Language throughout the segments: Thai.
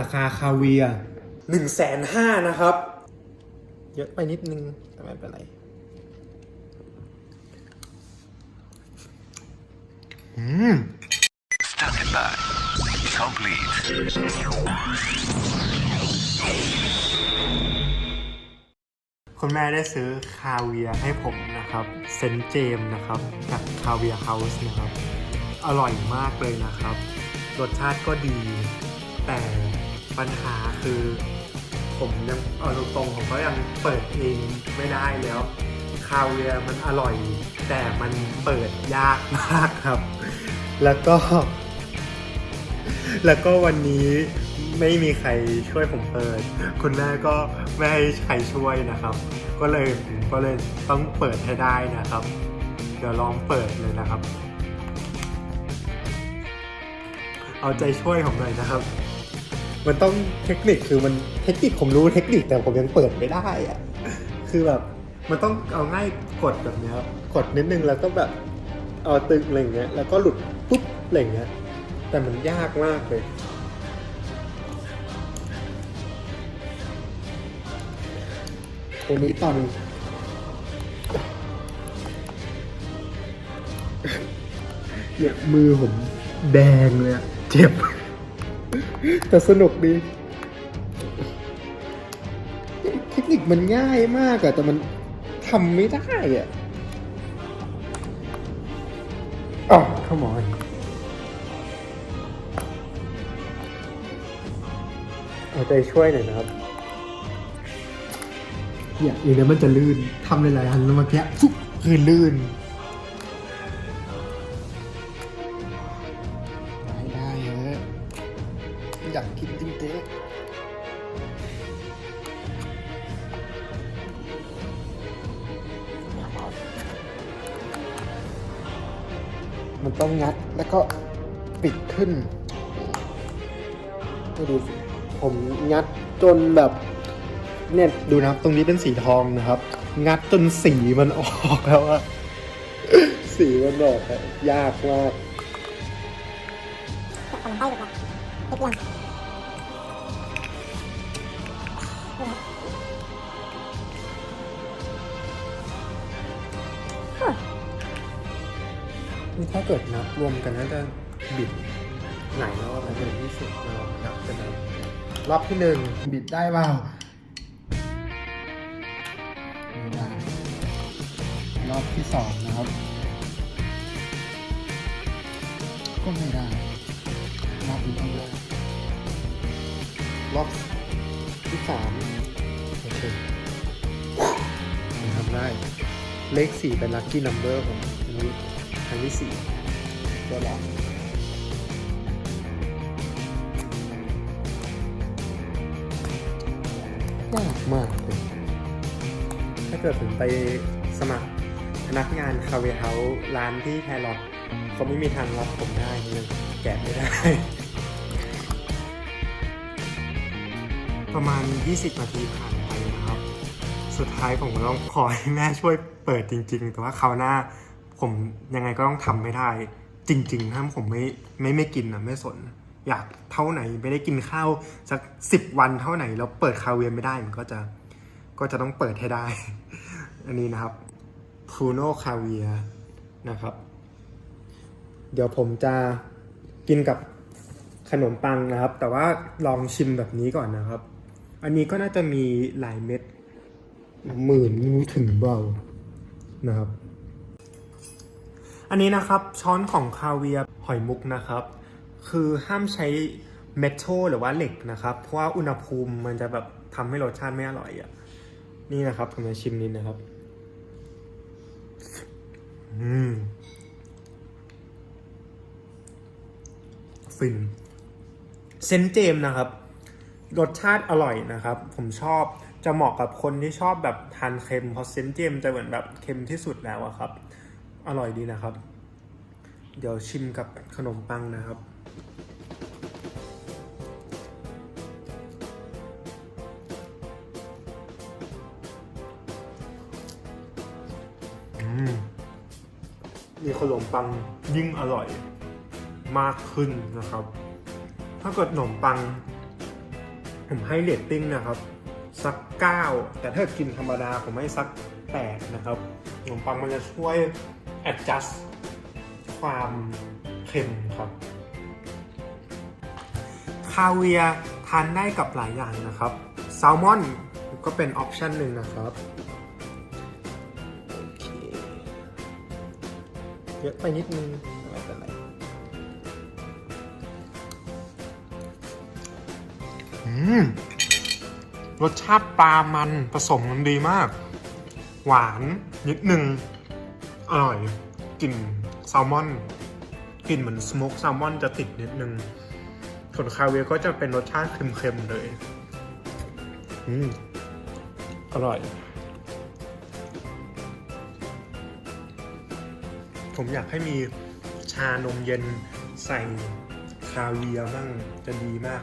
ราคาคาเวียหนึ่งแสนห้านะครับ เยอะไปนิดนึงแต่ไม่เป็นไรอืม Standing by. Complete. คุณแม่ได้ซื้อคาเวียร์ให้ผมนะครับเซนต์เจมส์นะครับจากคาเวียร์เฮาส์นะครับ อร่อยมากเลยนะครับ รสชาติก็ดีแต่ ปัญหาคือผมยังเอาตรงๆผมก็ยังเปิดเองไม่ได้แล้วคาเวียมันอร่อย แต่มันเปิดยากมากครับ แล้วก็ แล้วก็วันนี้ไม่มีใครช่วยผมเปิด คุณแม่ก็ไม่ให้ใครช่วยนะครับ ก็เลยก็เลยต้องเปิดให้ได้นะครับ เดี๋ยวลองเปิดเลยนะครับ เอาใจช่วยผมหน่อยนะครับ มันต้องเทคนิคคือมันเทคนิคผมรู้เทคนิคแต่ผมยังเปิดไม่ได้อะคือแบบมันต้องเอาง่ายกดแบบนี้ครับกดนิดนึงแล้วก็แบบเอาตึงอะไรเงี้ยแล้วก็หลุดปุ๊บอะไรเงี้ยแต่มันยากมากเลยตรงนี้ตอนเนี่ยมือผมแดงเลยอะเจ็บ แต่สนุกดี เทคนิคมันง่ายมากอะแต่มันทำไม่ได้อะอ๋อขมอนเอาใจช่วยหน่อยนะครับเนี่ยอย่างนี้มันจะลื่นทำหลายๆอันแล้วเมื่อกี้ฟุ๊บคือลื่น อยากกินจริงๆมันต้องงัดแล้วก็ปิดขึ้นก็ดูสิผมงัดจนแบบเนี่ยดูนะครับตรงนี้เป็นสีทองนะครับ งัดจนสีมันออกแล้วอะสีมันออกอะยากมากเอ นี่ถ้าเกิดนับรวมกันน่าจะบิดไหนรอบแล้วเป็นที่สุดเรานับกันนะรอบที่หนึ่งบิดได้เปล่าไม่ได้รอบที่สองนะครับ ก็ไม่ได้รอบนี้ต้องได้รอบที่สามโอเคผมทำได้เลขสี่เป็นลัคกี้นัมเบอร์ผมอันนี้ ครั้งที่สี่ตัวหลังยากมากเลยถ้าเกิดผมไปสมัครพนักงานคาเวเฮาร้านที่แครอทเขาไม่มีทางรับผมได้เลยแกะไม่ได้ ประมาณ 20 นาทีผ่านไปนะครับ สุดท้ายผมก็ต้องขอให้แม่ช่วยเปิดจริง ๆ แต่ว่าคราวหน้า ผมยังไงก็ต้องทำไม่ได้ จริงๆถ้าผมไม่ไม่ไม่กินนะไม่สน อยากเท่าไหนไม่ได้กินข้าวสักสิบวันเท่าไหนแล้วเปิดคาเวียไม่ได้มันก็จะก็จะต้องเปิดให้ได้ อันนี้นะครับพูโนคาเวียนะครับ เดี๋ยวผมจะกินกับขนมปังนะครับ แต่ว่าลองชิมแบบนี้ก่อนนะครับ อันนี้ก็น่าจะมีหลายเม็ดหมื่นไม่รู้ถึงเบานะครับ อันนี้นะครับช้อนของคาเวียหอยมุกนะครับ คือห้ามใช้เมทัลหรือว่าเหล็กนะครับ เพราะว่าอุณหภูมิมันจะแบบทำให้รสชาติไม่อร่อยอะนี่นะครับผมจะชิมนิดนะครับ อืมฟินเซนเจมนะครับ รสชาติอร่อยนะครับ ผมชอบจะเหมาะกับคนที่ชอบแบบทานเค็มเพราะเซนเจมจะเหมือนแบบเค็มที่สุดแล้วอะครับ อร่อยดีนะครับ เดี๋ยวชิมกับขนมปังนะครับอืมมีขนมปังยิ่งอร่อยมากขึ้นนะครับ ถ้าเกิดขนมปัง ผมให้เรตติ้งนะครับ สัก 9 แต่ถ้ากินธรรมดาผมให้สัก 8 นะครับขนมปังมันจะช่วย adjust ความเค็มครับคาเวียทานได้กับหลายอย่างนะครับแซลมอนก็เป็นออปชันหนึ่งนะครับเยอะไปนิดนึงไม่เป็นไรรสชาติปลามันผสมกันดีมาก หวานนิดนึง อร่อยกลิ่นแซลมอนกลิ่นเหมือนสโมกแซลมอนจะติดนิดนึง ส่วนคาเวียก็จะเป็นรสชาติเค็มๆเลย อืม อร่อย ผมอยากให้มีชานมเย็นใส่คาเวียมั่งจะดีมาก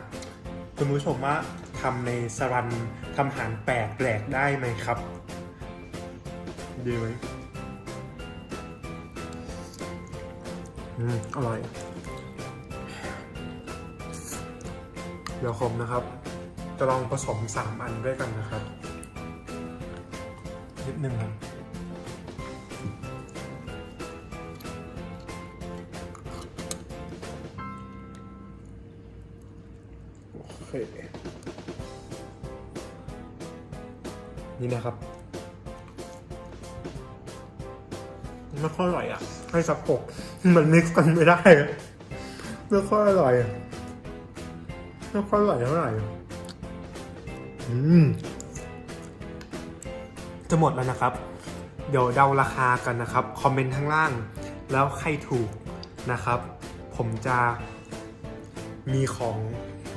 คุณผู้ชมว่าทำในสรันทำอาหารแปลกแปลกได้ไหมครับ ดีไหม อืมอร่อยเดี๋ยวผมนะครับ จะลองผสม3อันด้วยกันนะครับ นิดนึงครับนี่นะครับ ไม่ค่อยอร่อยอะ ให้สักหกมันมิกซ์กันไม่ได้อะไม่ค่อยอร่อยอะไม่ค่อยอร่อยเท่าไหร่อะอืมจะหมดแล้วนะครับ เดี๋ยวเดาราคากันนะครับ คอมเมนต์ข้างล่าง แล้วใครถูกนะครับ ผมจะมีของ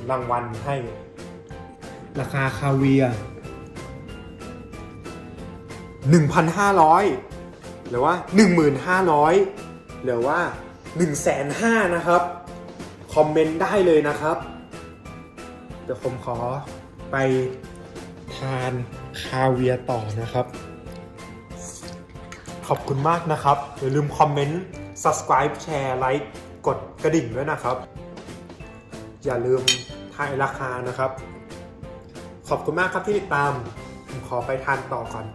รางวัลให้ ราคาคาเวียร์1,500 หรือว่า 1,500หรือว่า 1 5 0 0 0นะครับ คอมเมนต์ได้เลยนะครับ เดี๋ยวผมขอไปทานคาเวียต่อนะครับ ขอบคุณมากนะครับ อย่าลืมคอมเมนต์ subscribe แชร์ไลค์กดกระดิ่งด้วยนะครับ อย่าลืมทายราคานะครับ ขอบคุณมากครับที่ติดตาม ผมขอไปทานต่อก่อน